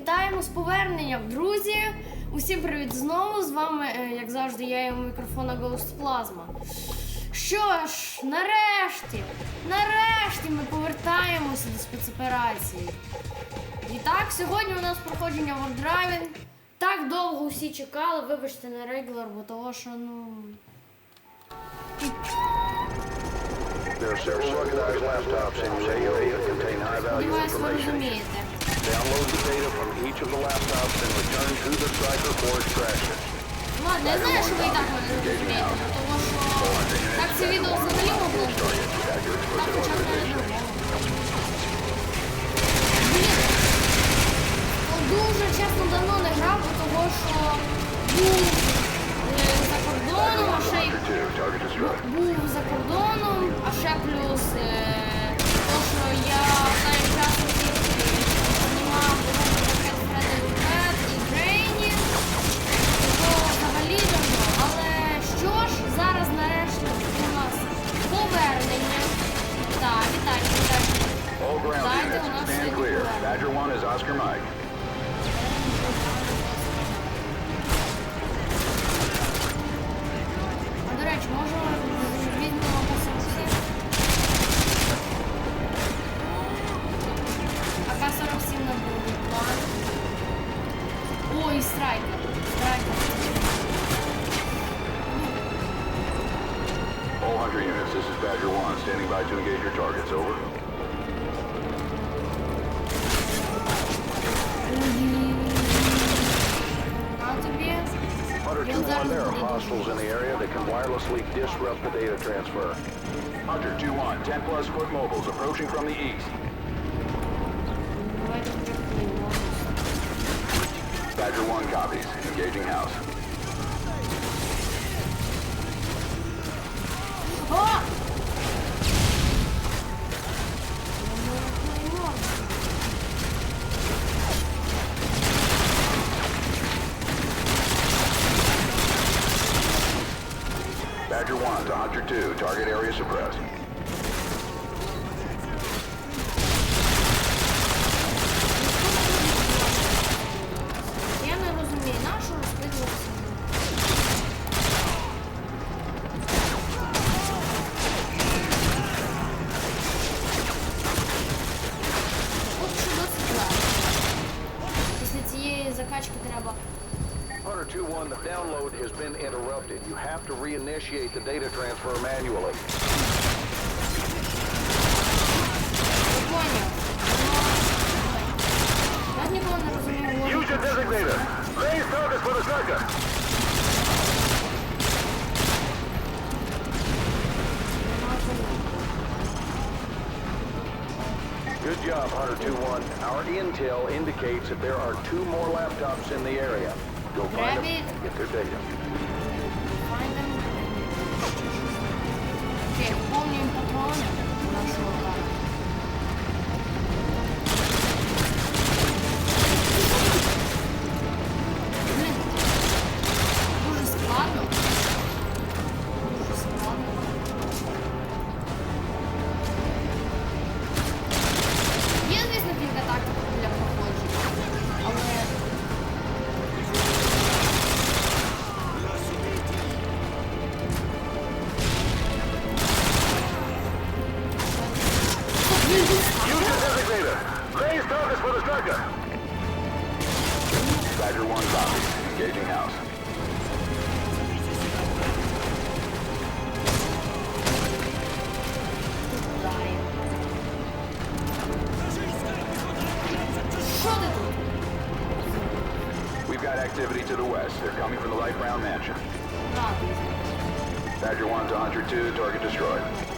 Вітаємо з поверненням, друзі! Усім привіт знову! З вами, е, як завжди, я і мікрофона Ghost Plasma. Що ж, нарешті, нарешті ми повертаємося до спецоперації. І так, сьогодні у нас проходження World Так довго усі чекали, вибачте, на регулар, бо того, що ну. Сподіваюсь, ви розумієте. Download the data from each of the laptops and return to the striker for extraction. Ладно, я знаю, що ви і так не розумієте, того, що так це відео взагалі могло бути. Так хоча б не думав. Блін, дуже чесно давно не грав, бо того, що був е, за кордоном, а ще й був за кордоном, а ще плюс е, то, що я останнім часом All ground Дайте у units, нас stand сьогодні clear. повернення. Badger 1 is Oscar Mike. А до речі, може візьмемо посилки? АК-47 на другий план. О, і страйкер. Страйкер. All Hunter units, this is Badger 1, standing by to engage your 2-1, there are hostiles in the area that can wirelessly disrupt the data transfer. Hunter 2-1, 10 plus foot mobiles approaching from the east. Badger 1 copies. Engaging house. Oh! 2, target area suppressed. interrupted. You have to reinitiate the data transfer manually. Use your designator. Raise focus for the tracker. Good job, Hunter 2-1. Our intel indicates that there are two more laptops in the area. Go find them and get their data. Oscar. Strider 1 copy. Engaging house. We've got activity to the west. They're coming from the Light Brown Mansion. Badger 1 to Hunter 2, target destroyed.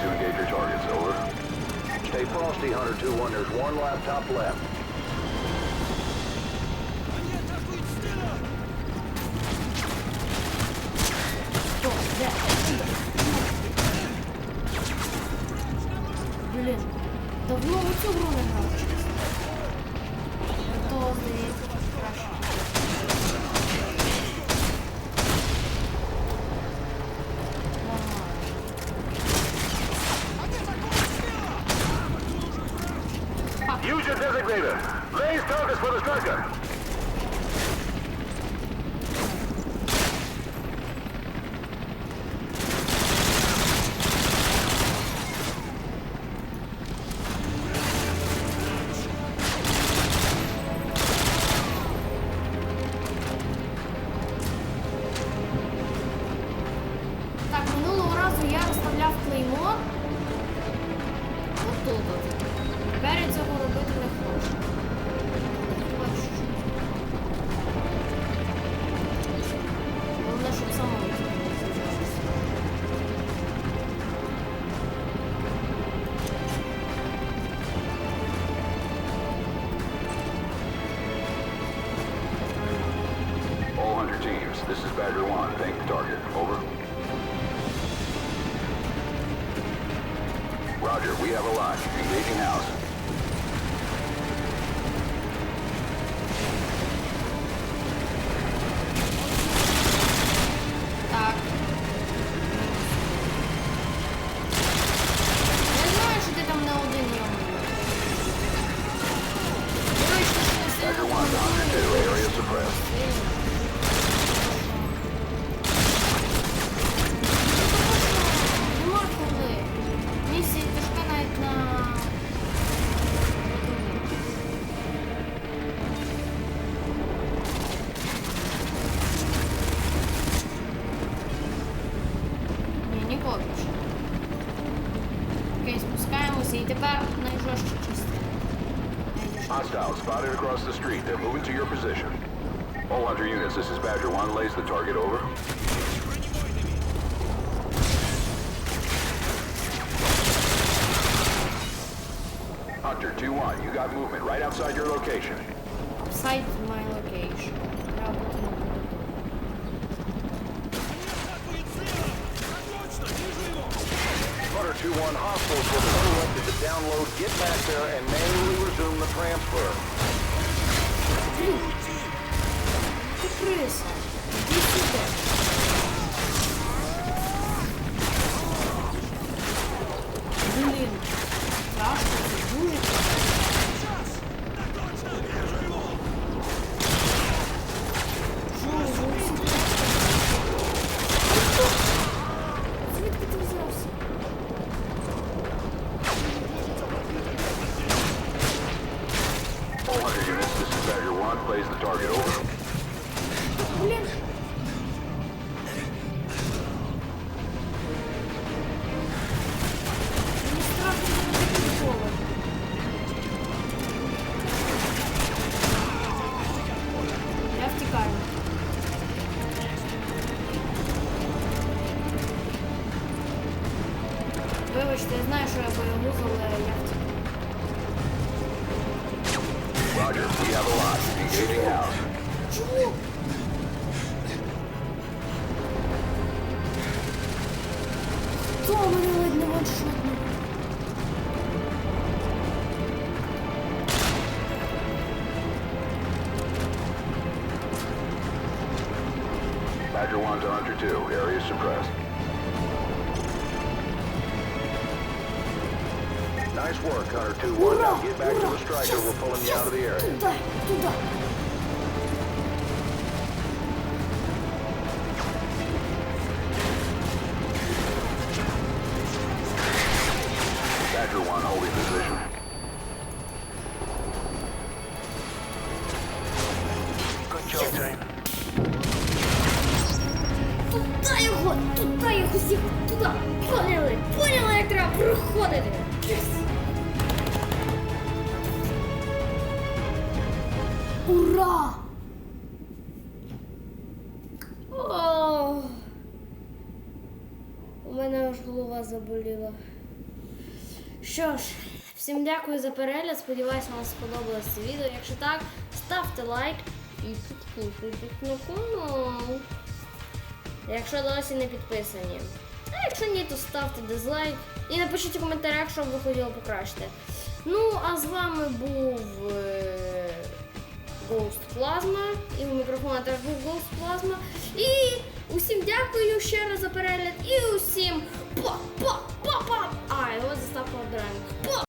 to engage your targets. Over. Stay frosty, Hunter 2-1. There's one laptop left. Хто? Де? Блін, давно у цю гру Отут от. Тепер я цього робити не хочу. Не хочу. Головне, щоб самому не з'явилося. All Hunter teams, this is Badger 1. Thank the target. Over. Roger, we have a lot. Engaging house. across the street. They're moving to your position. All 100 units, this is Badger 1. Lays the target, over. Hunter 2-1, you got movement right outside your location. Outside my location. Hunter 2-1, hostiles will interrupted the download, get back there, and manually resume the transfer. Блін. Ти криса. Іди сюди. Блін. Страшно, це дуже страшно. Roger, we have a lot. Engaging house. Чому? Хто мене ледь не ваншотнув? Badger 1 to Hunter 2. Area suppressed. Nice work, Hunter 2-1. Now get back to the striker. We're pulling you out of the area. Badger 1 holding position. Ура! О! У мене аж голова заболіла. Що ж, всім дякую за перегляд. Сподіваюся, вам сподобалось це відео. Якщо так, ставте лайк і підписуйтесь на канал. Якщо досі не підписані. А якщо ні, то ставте дизлайк і напишіть у коментарях, що б ви хотіли покращити. Ну, а з вами був е, Ghost Plasma, і у мікрофона теж був Ghost Plasma. І усім дякую ще раз за перегляд і усім па-па-па-па! А, його заставка драйв.